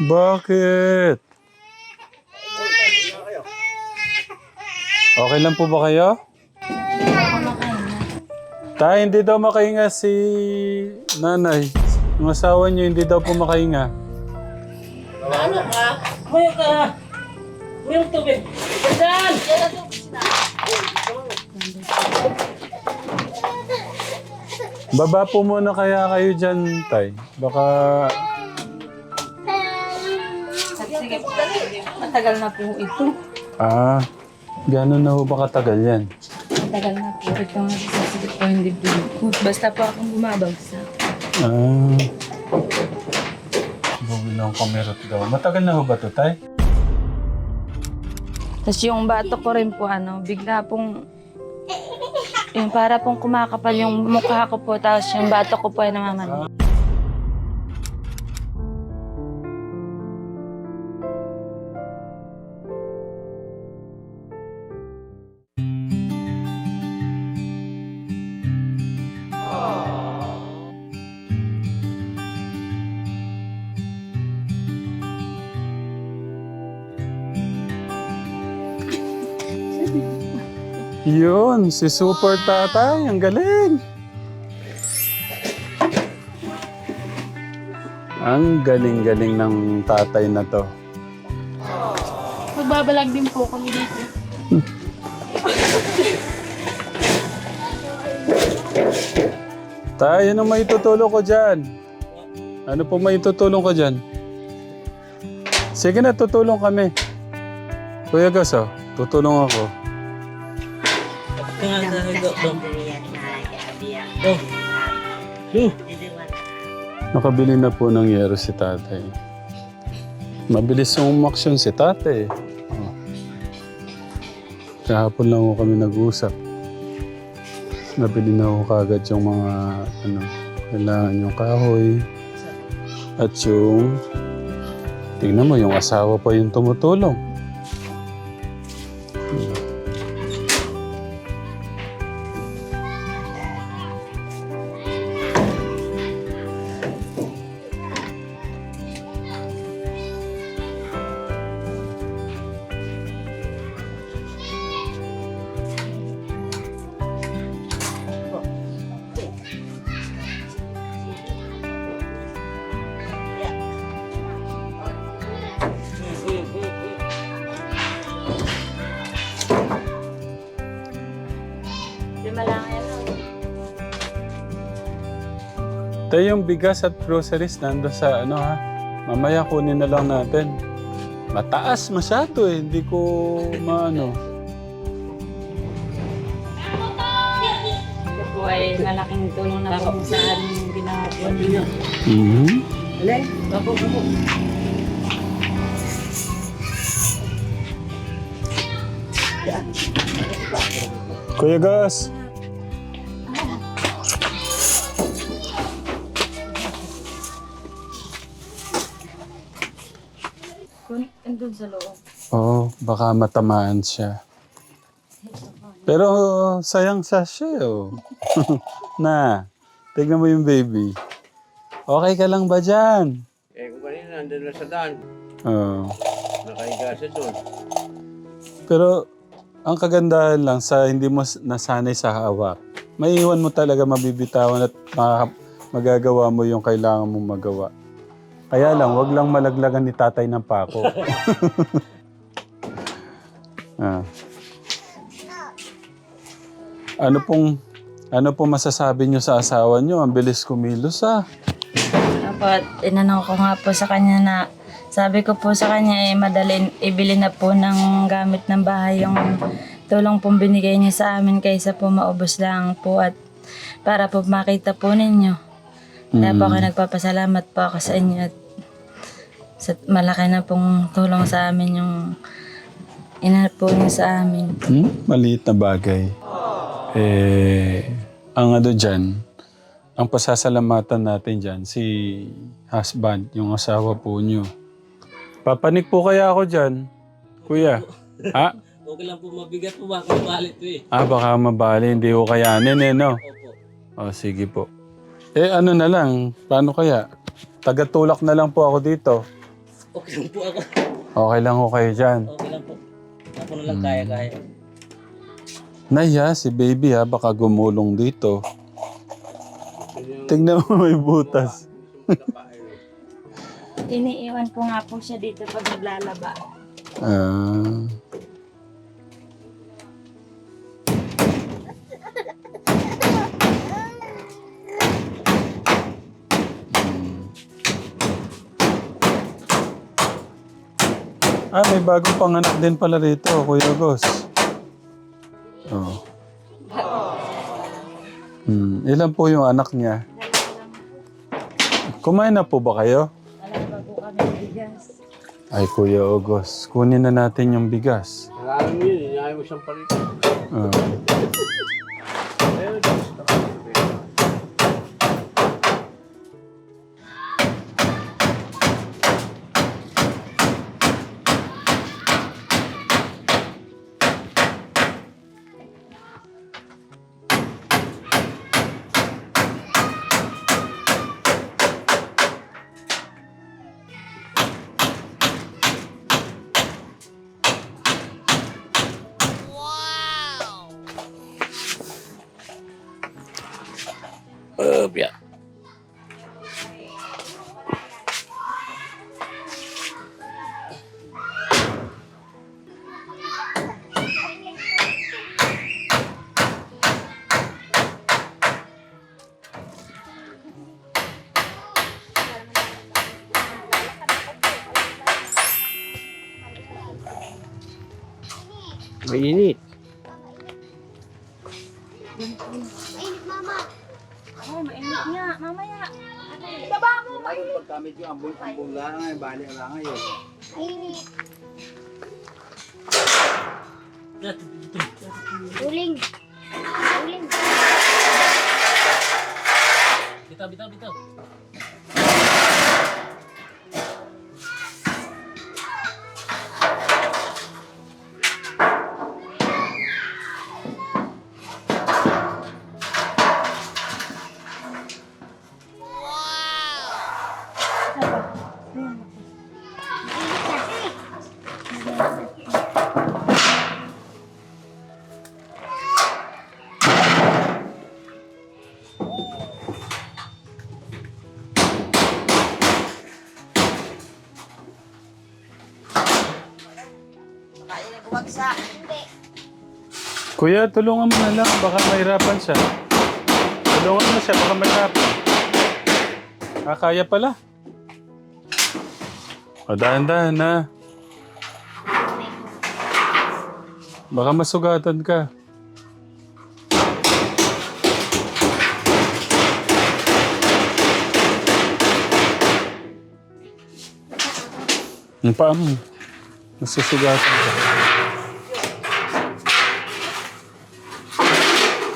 Bakit? Okay lang po ba kayo? Tay, hindi daw makahinga si nanay. Yung asawa niyo hindi daw po makahinga. Ano ka? Kuya ka. Kuya tubig. Saan? Baba po muna kaya kayo dyan, Tay. Baka... Matagal na po ito. Ah, gano'n na ho ba katagal yan? Matagal na po ito. Nagsasagot po yung dibdib ko. Basta po akong bumabagsak. Ah. Bumilang kamerot daw. Matagal na ho ba to, Tay? Tapos yung bato ko rin po, ano, bigla pong... Yung para pong kumakapal yung mukha ko po, tapos yung bato ko po ay namaman. Yun, si Super Tatay. Ang galing. Ang galing-galing ng tatay na to. Magbabalag din po kami dito. Tay, ano may tutulong ko dyan? Ano po may tutulong ko dyan? Sige na, tutulong kami. Kuya Gus, oh, tutulong ako. Higo. Do. Do. Do. Nakabili na po ng yero si tatay. Mabilis yung umaksyon si tatay. Oh. Kahapon lang ako kami nag-usap. Nabili na ako kagad yung mga ano, kailangan yung kahoy. At yung, tingnan mo, yung asawa pa yung tumutulong. Tayo yung bigas at groceries nando sa ano ha. Mamaya kunin na lang natin. Mataas masyado eh. Hindi ko maano. Ito po ay malaking tulong na po sa aming ginawa po ninyo. Mhm. Alay. Bako, bako. Kuya Gus. Andun sa loob. Oo, baka matamaan siya. Pero sayang sa siya oh. na, tignan mo yung baby. Okay ka lang ba dyan? Eh, kung kanina, nandun na sa daan. Oo. Nakahiga siya doon. Pero ang kagandahan lang sa hindi mo nasanay sa hawak, maiiwan mo talaga mabibitawan at makaka- magagawa mo yung kailangan mong magawa. Kaya lang, wag lang malaglagan ni tatay ng pako. ah. Ano pong ano pong masasabi niyo sa asawa niyo? Ang bilis kumilos ah. Dapat inano ko nga po sa kanya na sabi ko po sa kanya eh madali ibili na po ng gamit ng bahay yung tulong pong binigay niya sa amin kaysa po maubos lang po at para po makita po ninyo. Kaya po ako nagpapasalamat po ako sa inyo at sa malaki na pong tulong sa amin yung inanap po niyo sa amin. Hmm? Maliit na bagay. Eh, ang ano dyan, ang pasasalamatan natin dyan, si husband, yung asawa po nyo. Papanik po kaya ako dyan, kuya. Ha? Okay lang po, mabigat po baka mabalit po eh. Ah, baka mabali, hindi ko kayanin eh, no? Opo. O, sige po. Eh, ano na lang, paano kaya? Tagatulak na lang po ako dito. Okay lang po ako. Okay lang ho kayo dyan. Okay lang po. Ako na lang kaya-kaya. Naya, si baby ha, baka gumulong dito. Tingnan mo may butas. Iniiwan ko nga po siya dito pag naglalaba. Ah. Ah, may bagong panganak din pala rito, Kuya Gos. Oh. Hmm, ilan po yung anak niya? Kumain na po ba kayo? Wala pa po kami bigas. Ay, Kuya Ogos, kunin na natin yung bigas. Alam yun, inaay mo siyang palit. Ah. Mainit. Ay, mainit nga. Mamaya. Pagka medyo ambon-ambon lang ay bali lang ngayon. Uling. Kuya, tulungan mo na lang. Baka mahirapan siya. Tulungan mo siya. Baka mahirapan. Ah, kaya pala. O, dahan-dahan na. Baka masugatan ka. Ang paa mo. Nasusugatan ka.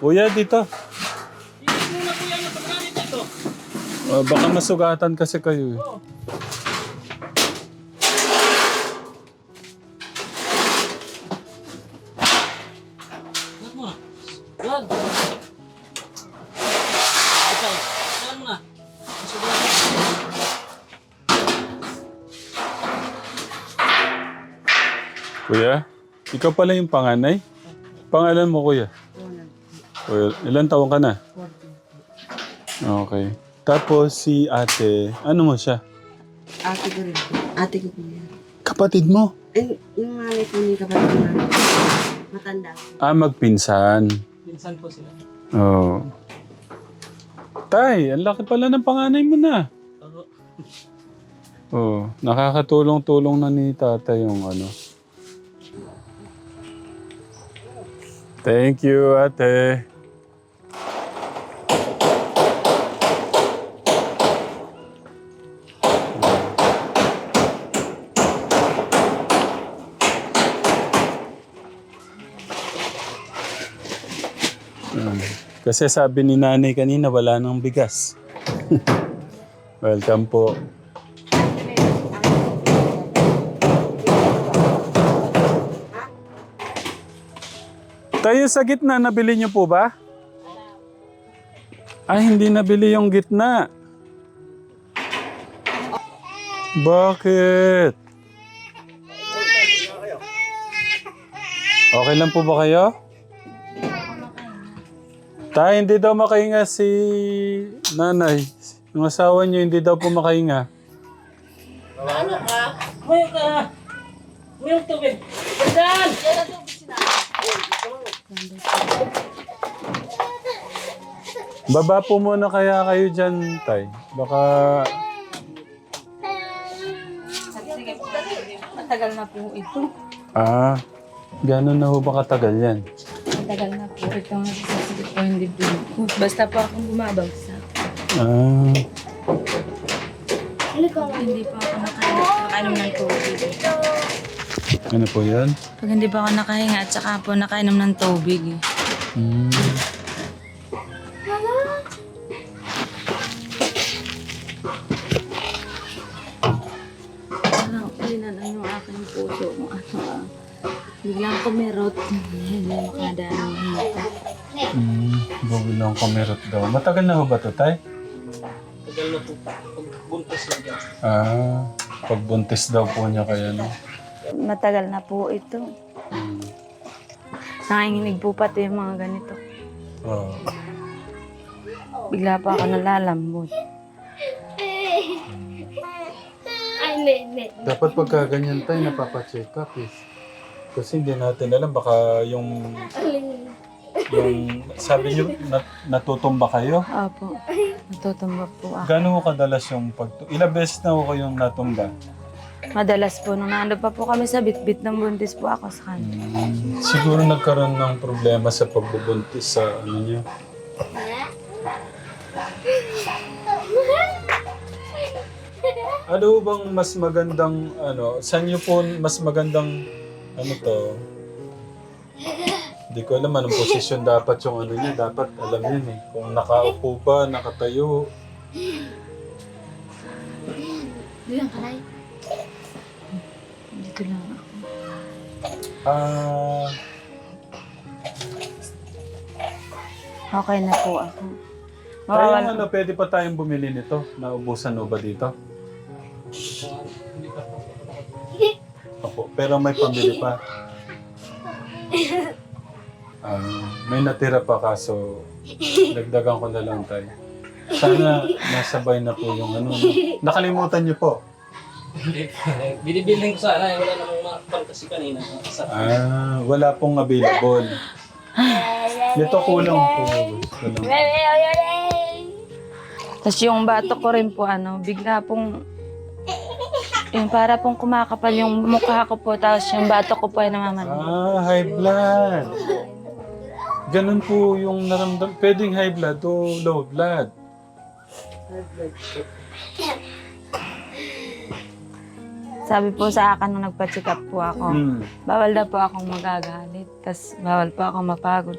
Kuya, dito. Ah, baka masugatan kasi kayo eh. Ikaw pala yung panganay? Pangalan mo, kuya? Kuya, ilan taon ka na? Okay. Tapos si ate, ano mo siya? Ate ko rin. Ate ko po yan. Kapatid mo? Ay, yung nanay po ni kapatid ko na matanda. Ah, magpinsan. Minsan po sila. Oo. Oh. Tay, ang laki pala ng panganay mo na. Oo. Oh, nakakatulong-tulong na ni tata yung ano. Thank you, ate. Kasi sabi ni nanay kanina, wala nang bigas. Welcome po. Tayo sa gitna, nabili niyo po ba? Ay, hindi nabili yung gitna. Bakit? Okay lang po ba kayo? Tay, hindi daw makahinga si nanay. Yung asawa niyo hindi daw po makahinga. Ano ka? Mayroon ka. Mayroon tubig. Saan? Baba po muna kaya kayo dyan, Tay. Baka... Matagal na po ito. Ah, gano'n na ho ba katagal yan? Matagal na po ito. Nasasakit po yung dibdib ko. Basta po akong bumabagsak. Ah, Hindi po ako. Nakainom ng tubig. Ano po yan? Pag hindi pa ako nakahinga at saka po nakainom ng tubig. eh. Hmm. Parang kailan ano yung aking puso kung ano ah. Biglang kumirot. Hindi makadaan ng hinta. Hmm, bilang kumirot daw. Matagal na ho ba to, Tay? Tagal na po. Pagbuntas lang yan. Ah, pagbuntis daw po niya kaya no. Matagal na po ito. Hmm. Nanginginig po pati yung mga ganito. Oh. Bigla pa ako nalalambot. Ay, hindi, hindi. Dapat pagka ganyan tayo, napapacheck up eh. Kasi hindi natin alam, baka yung... yung sabi niyo, nat, natutumba kayo? Opo. Natutumba po ako. Gano'n kadalas yung pag... Ilang beses na ho kayong natumba? Madalas po, nung nando pa po kami sa bitbit ng buntis po ako sa kanya. Hmm, siguro nagkaroon ng problema sa pagbubuntis sa ano niyo. Ano bang mas magandang ano, saan niyo po mas magandang ano to? Hindi ko alam anong posisyon dapat yung ano niya. Dapat alam yun eh. Kung nakaupo ba, nakatayo. Diyan ka. Dito lang ako. Ah, Okay na po ako. kaya Mawawala. ano, pwede pa tayong bumili nito. Naubusan mo ba dito? Opo, pero may pambili pa. Ah, may natira pa kaso dagdagan ko na lang tayo. Sana nasabay na po yung ano. no? Nakalimutan niyo po. Binibiling ko sana. eh, Wala namang mga fantasy kanina. Sa Ah, wala pong available. Nito kulang po. Kulang. Tapos yung bato ko rin po, ano, bigla pong, yung para pong kumakapal yung mukha ko po, tapos yung bato ko po ay namaman. Ah, high blood. Ganun po yung naramdam. Pwedeng high blood o low blood. Sabi po sa akin nung nagpa-check up po ako, Hmm. bawal daw po akong magagalit, tapos bawal po akong mapagod.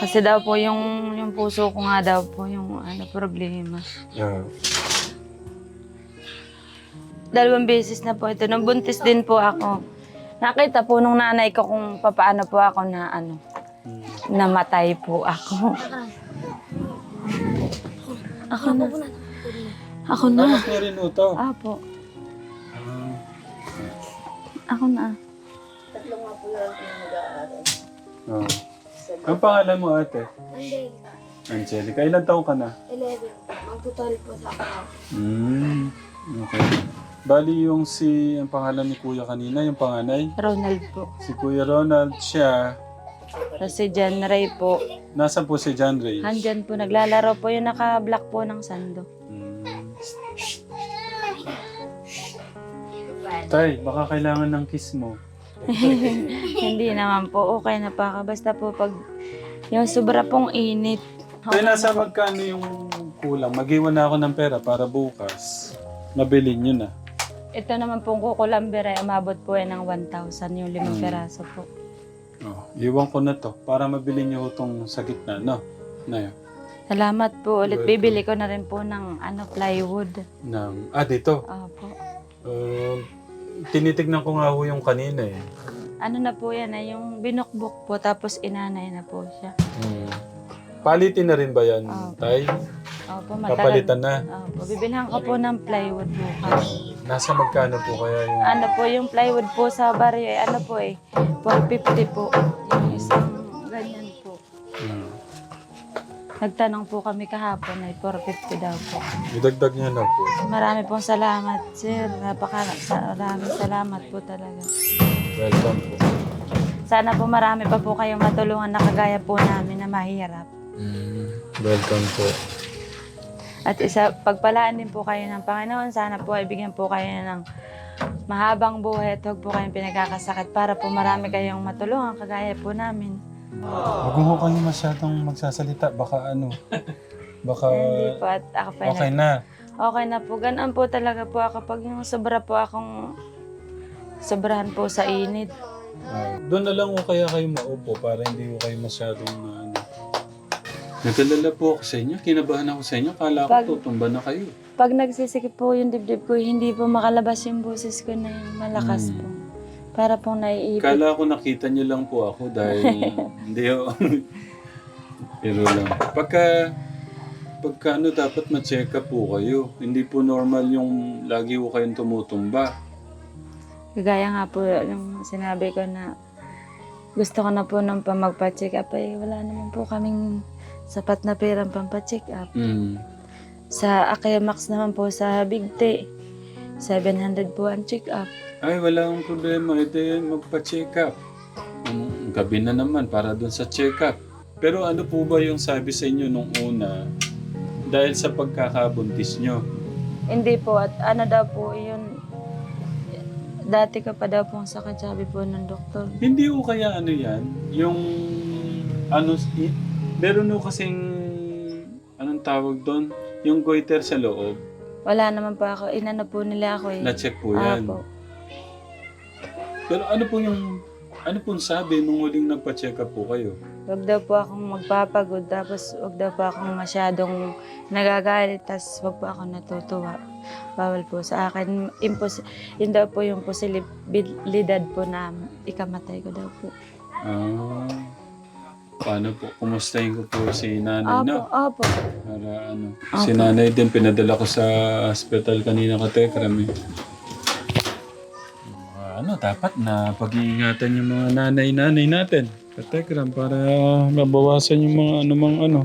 Kasi daw po yung, yung puso ko nga daw po yung ano, problema. Yeah. Dalawang beses na po ito. Nung buntis din po ako, nakita po nung nanay ko kung papaano po ako na ano, Hmm. namatay po ako. Ako na. Ako na. Tapos na rin ito. Apo. Ako na. Oh. Ang pangalan mo ate? Hindi. Angelica. Ilan taong ka na? 11. Magtutal po sa ako. Hmm. Okay. Bali yung si, ang pangalan ni kuya kanina, yung panganay. Ronald po. Si Kuya Ronald, siya. Tapos si John Ray po. Nasaan po si John Ray? Handyan po, naglalaro po yung naka-black po ng sando. Tay, baka kailangan ng kiss mo. Hindi naman po, okay na pa. Basta po pag yung sobra pong init. Tay, nasa magkano yung kulang? Mag-iwan na ako ng pera para bukas. Mabili nyo na. Ito naman pong kukulambira, umabot po yan ng 1,000 yung limang peraso po. Oh, iwan ko na to para mabili nyo itong sa gitna, no? Na Salamat po ulit. Bibili ko na rin po ng ano, plywood. Ng, ah, dito. Opo. Uh, tinitignan ko nga ho yung kanina eh. Ano na po yan, ay yung binukbok po, tapos inanay na po siya. Hmm. Palitin na rin ba yan, Opo. Tay? Opo, matagal. Papalitan na. Opo, bibilhan ko po ng plywood bukas. Nasa magkano po kaya yung... Ano po, yung plywood po sa barrio, eh, ano po eh, 450 po. Yung isang ganyan po. Hmm. Nagtanong po kami kahapon ay 450 daw po. Idagdag niya lang po. Marami pong salamat, sir. Napaka maraming salamat po talaga. Welcome po. Sana po marami pa po kayong matulungan na kagaya po namin na mahirap. Hmm. Welcome po. At isa, pagpalaan din po kayo ng Panginoon. Sana po ay bigyan po kayo ng mahabang buhay at huwag po kayong pinagkakasakit para po marami kayong matulungan kagaya po namin. Huwag mo kayo masyadong magsasalita. Baka ano. Baka Hindi po at ako pa okay na. Okay na po. Ganun po talaga po ako. Pag yung sobra po akong sobrahan po sa init. Ah, doon na lang ko kaya kayo maupo para hindi ko kayo masyadong na ano. Nagkalala po ako sa inyo. Kinabahan ako sa inyo. Kala ko Pag- tutumba na kayo. Pag nagsisikip po yung dibdib ko, hindi po makalabas yung boses ko na yung malakas Hmm. po. Para pong naiipit. Kala ko nakita niyo lang po ako dahil hindi ako. Pero lang. Pagka, pagka ano, dapat ma-check up po kayo. Hindi po normal yung lagi ko kayong tumutumba. Kagaya nga po yung sinabi ko na gusto ko na po nung pa magpa-check up ay wala naman po kaming sapat na perang pampacheck up. Mm. Sa Akimax naman po sa Big T, 700 po ang check up. Ay, wala akong problema. Ito yun, magpa-check up. Um, gabi na naman para dun sa check up. Pero ano po ba yung sabi sa inyo nung una dahil sa pagkakabuntis nyo? Hindi po at ano daw po yun dati ka pa daw pong sakit sabi po ng doktor. Hindi ko kaya ano yan, yung ano, meron ko kasing, anong tawag doon? Yung goiter sa loob, Wala naman po ako, inano po nila ako eh. na-check po yan. Apo. Pero ano po yung, ano pong sabi nung huling nagpa-check up po kayo? Huwag daw po akong magpapagod, tapos huwag daw po akong masyadong nagagalit, tapos huwag po ako natutuwa. Bawal po sa akin. Impos yun daw po yung posibilidad po na ikamatay ko daw po. Ah, paano po? Kumustahin ko po si nanay Opo, na? opo. Para ano, si nanay din pinadala ko sa hospital kanina ka Tekram eh. Mga ano, dapat na pag-iingatan yung mga nanay-nanay natin. Katekram, para mabawasan yung mga anumang ano.